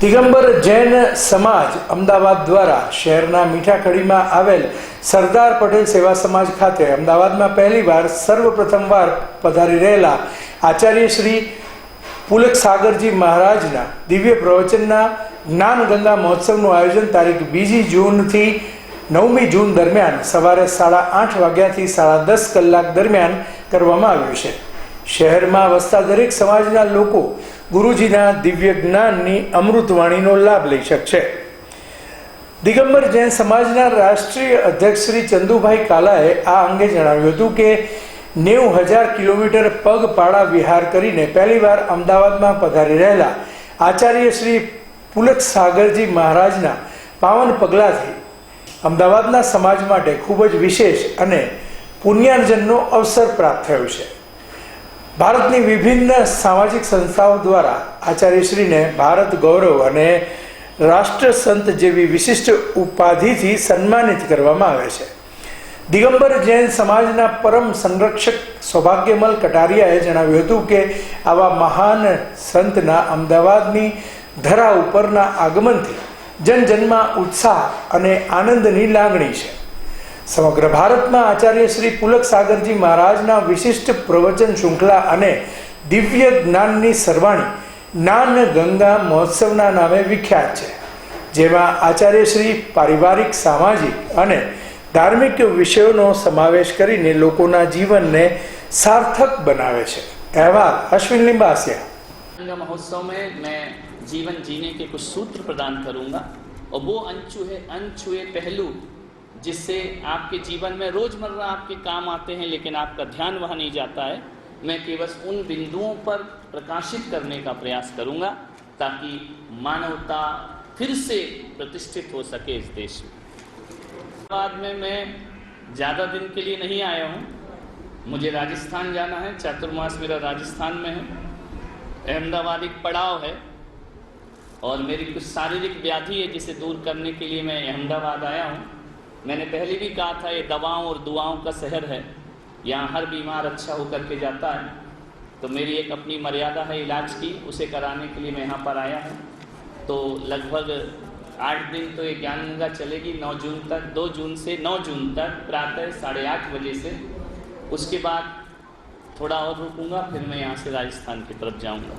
દિગંબર જૈન સમાજ અમદાવાદ દ્વારા શહેરના મીઠાખડીમાં આવેલ સરદાર પટેલ સેવા સમાજ ખાતે અમદાવાદમાં પહેલીવાર સર્વપ્રથમવાર પધારી રહેલા આચાર્ય શ્રી પુલક સાગરજી મહારાજના દિવ્ય પ્રવચનના જ્ઞાન ગંગા મહોત્સવનું આયોજન તારીખ બીજી જૂનથી નવમી જૂન દરમિયાન સવારે સાડા આઠ વાગ્યાથી સાડા દસ કલાક દરમિયાન કરવામાં આવ્યું છે. શહેરમાં વસતા દરેક સમાજના લોકો ગુરુજીના દિવ્ય જ્ઞાનની અમૃતવાણીનો લાભ લઈ શકશે. દિગંબર જૈન સમાજના રાષ્ટ્રીય અધ્યક્ષ શ્રી ચંદુભાઈ કાલાએ આ અંગે જણાવ્યું હતું કે નેવું હજાર કિલોમીટર પગપાળા વિહાર કરીને પહેલીવાર અમદાવાદમાં પધારી રહેલા આચાર્ય શ્રી પુલક સાગરજી મહારાજના પાવન પગલાથી અમદાવાદના સમાજ માટે ખૂબ જ વિશેષ અને પુણ્યાર્જનનો અવસર પ્રાપ્ત થયો છે. ભારતની વિભિન્ન સામાજિક સંસ્થાઓ દ્વારા આચાર્યશ્રીને ભારત ગૌરવ અને રાષ્ટ્ર સંત જેવી વિશિષ્ટ ઉપાધિથી સન્માનિત કરવામાં આવે છે. દિગંબર જૈન સમાજના પરમ સંરક્ષક સૌભાગ્યમલ કટારિયાએ જણાવ્યું હતું કે આવા મહાન સંતના અમદાવાદની ધરા ઉપરના આગમનથી જનજનમાં ઉત્સાહ અને આનંદની લાગણી છે. સમગ્ર ભારતમાં આચાર્ય શ્રી પુલક સાગરજી મહારાજના વિશિષ્ટ પ્રવચન શૃંખલા અને દિવ્ય જ્ઞાનની સરવાણી જ્ઞાન ગંગા મહોત્સવના નામે વિખ્યાત છે જેમાં આચાર્ય શ્રી પારિવારિક સામાજિક અને ધાર્મિક વિષયોનો સમાવેશ કરીને લોકોના જીવનને સાર્થક બનાવે છે અહેવાલ અશ્વિન લિંબાસિયા गंगा महोत्सव में मैं जीवन जीने के कुछ सूत्र प्रदान करूंगा और वो अनछुए अनछुए पहलू जिससे आपके जीवन में रोज़मर्रा आपके काम आते हैं, लेकिन आपका ध्यान वहाँ नहीं जाता है, मैं केवल उन बिंदुओं पर प्रकाशित करने का प्रयास करूँगा, ताकि मानवता फिर से प्रतिष्ठित हो सके इस देश में। बाद में मैं ज़्यादा दिन के लिए नहीं आया हूँ। मुझे राजस्थान जाना है, चातुर्मास मेरा राजस्थान में है। अहमदाबाद एक पड़ाव है, और मेरी कुछ शारीरिक व्याधि है, जिसे दूर करने के लिए मैं अहमदाबाद आया हूँ। मैंने पहले भी कहा था, ये दवाओं और दुआओं का शहर है। यहाँ हर बीमार अच्छा होकर के जाता है। तो मेरी एक अपनी मर्यादा है इलाज की, उसे कराने के लिए मैं यहाँ पर आया हूँ। तो लगभग आठ दिन तो ये ज्ञान गंगा चलेगी, नौ जून तक, दो जून से नौ जून तक, प्रातः साढ़े आठ बजे से। उसके बाद थोड़ा और रुकूँगा, फिर मैं यहाँ से राजस्थान की तरफ़ जाऊँगा।